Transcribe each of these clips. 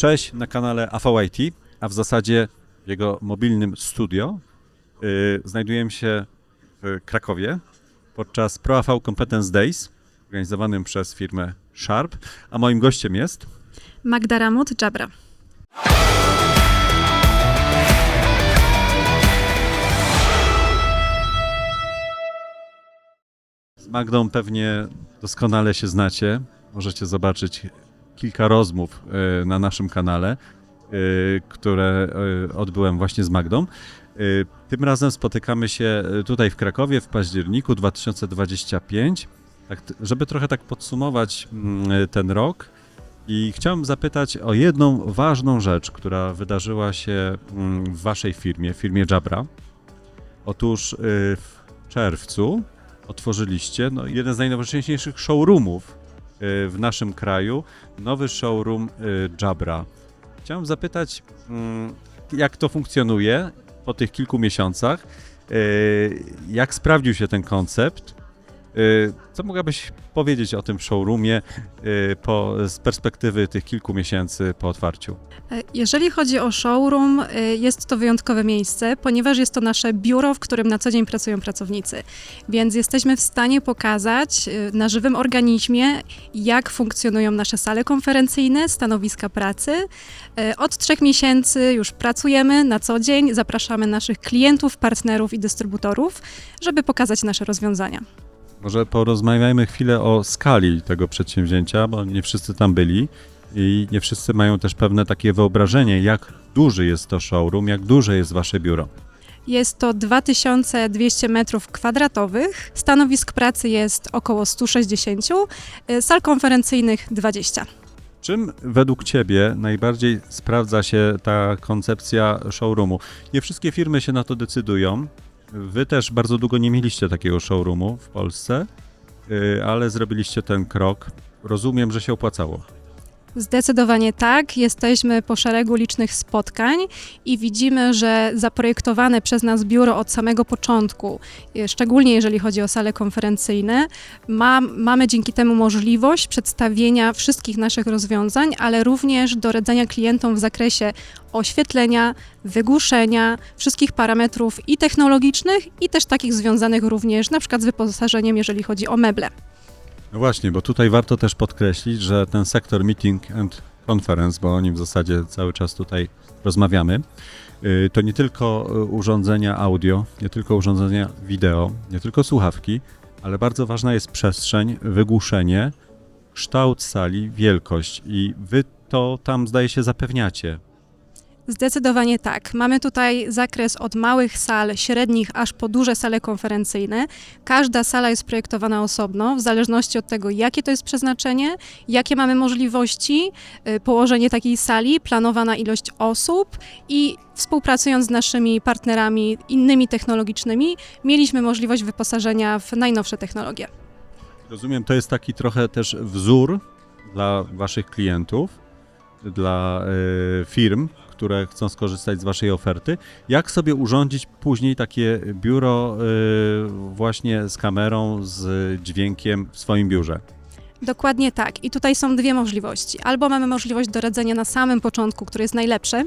Cześć na kanale AVIT, a w zasadzie w jego mobilnym studio. Yy, znajdujemy się w Krakowie podczas ProAV Competence Days organizowanym przez firmę Sharp, a moim gościem jest Magda Ramut, Jabra. Z Magdą pewnie doskonale się znacie. Możecie zobaczyć kilka rozmów e, na naszym kanale, e, które e, odbyłem właśnie z Magdą. Tym razem spotykamy się tutaj w Krakowie w październiku 2025, tak, żeby trochę tak podsumować mm, ten rok. I chciałem zapytać o jedną ważną rzecz, która wydarzyła się mm, w waszej firmie, firmie Jabra. Otóż w czerwcu otworzyliście no, jeden z najnowocześniejszych showroomów w naszym kraju, nowy showroom y, Jabra. Chciałem zapytać, mm, jak to funkcjonuje po tych kilku miesiącach, y, jak sprawdził się ten koncept, y, co mogłabyś powiedzieć o tym showroomie y, po, z perspektywy tych kilku miesięcy po otwarciu? E, Jeżeli chodzi o showroom, e, jest to wyjątkowe miejsce, ponieważ jest to nasze biuro, w którym na co dzień pracują pracownicy. Więc jesteśmy w stanie pokazać na żywym organizmie, jak funkcjonują nasze sale konferencyjne, stanowiska pracy. E, Od trzech miesięcy już pracujemy na co dzień, zapraszamy naszych klientów, partnerów i dystrybutorów, żeby pokazać nasze rozwiązania. Może porozmawiajmy chwilę o skali tego przedsięwzięcia, bo nie wszyscy tam byli i nie wszyscy mają też pewne takie wyobrażenie, jak duży jest to showroom, jak duże jest wasze biuro. Jest to 2200 metrów kwadratowych, stanowisk pracy jest około 160, y, sal konferencyjnych 20. Czym według Ciebie najbardziej sprawdza się ta koncepcja showroomu? Nie wszystkie firmy się na to decydują. Wy też bardzo długo nie mieliście takiego showroomu w Polsce, yy, ale zrobiliście ten krok. Rozumiem, że się opłacało. Zdecydowanie tak. Jesteśmy po szeregu licznych spotkań i widzimy, że zaprojektowane przez nas biuro od samego początku, e, szczególnie jeżeli chodzi o sale konferencyjne, ma, mamy dzięki temu możliwość przedstawienia wszystkich naszych rozwiązań, ale również doradzania klientom w zakresie oświetlenia, wygłuszenia, wszystkich parametrów i technologicznych, i też takich związanych również na przykład z wyposażeniem, jeżeli chodzi o meble. No właśnie, bo tutaj warto też podkreślić, że ten sektor meeting and conference, bo o nim w zasadzie cały czas tutaj rozmawiamy, yy, to nie tylko y, urządzenia audio, nie tylko urządzenia wideo, nie tylko słuchawki, ale bardzo ważna jest przestrzeń, wygłuszenie, kształt sali, wielkość i wy to tam zdaje się zapewniacie. Zdecydowanie tak. Mamy tutaj zakres od małych sal, średnich, aż po duże sale konferencyjne. Każda sala jest projektowana osobno, w zależności od tego, jakie to jest przeznaczenie, jakie mamy możliwości, y, położenie takiej sali, planowana ilość osób i współpracując z naszymi partnerami innymi technologicznymi, mieliśmy możliwość wyposażenia w najnowsze technologie. Rozumiem, to jest taki trochę też wzór dla waszych klientów, dla y, firm, które chcą skorzystać z waszej oferty. Jak sobie urządzić później takie biuro y, właśnie z kamerą, z dźwiękiem w swoim biurze? Dokładnie tak. I tutaj są dwie możliwości. Albo mamy możliwość doradzenia na samym początku, które jest najlepsze,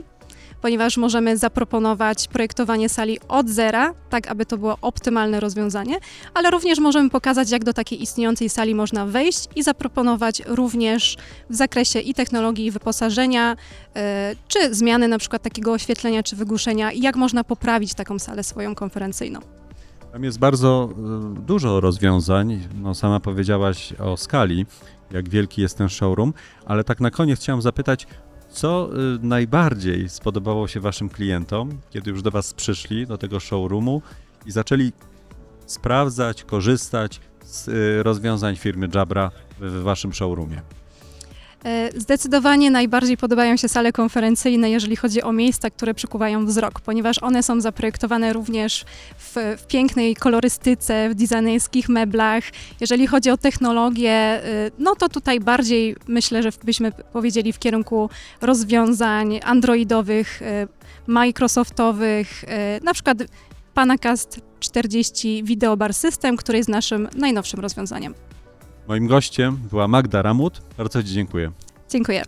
ponieważ możemy zaproponować projektowanie sali od zera, tak aby to było optymalne rozwiązanie, ale również możemy pokazać, jak do takiej istniejącej sali można wejść i zaproponować również w zakresie i technologii, i wyposażenia, e, czy zmiany na przykład takiego oświetlenia czy wygłuszenia, jak można poprawić taką salę swoją konferencyjną. Tam jest bardzo y, dużo rozwiązań. No, sama powiedziałaś o skali, jak wielki jest ten showroom, ale tak na koniec chciałem zapytać, co y, najbardziej spodobało się waszym klientom, kiedy już do was przyszli, do tego showroomu i zaczęli sprawdzać, korzystać z y, rozwiązań firmy Jabra w, w waszym showroomie? E, Zdecydowanie najbardziej podobają się sale konferencyjne, jeżeli chodzi o miejsca, które przykuwają wzrok, ponieważ one są zaprojektowane również w, w pięknej kolorystyce, w designerskich meblach. Jeżeli chodzi o technologię, e, no to tutaj bardziej myślę, że byśmy powiedzieli w kierunku rozwiązań androidowych, e, microsoftowych, na przykład Panacast 40 Video Bar System, który jest naszym najnowszym rozwiązaniem. Moim gościem była Magda Ramut. Bardzo Ci dziękuję. Dziękuję.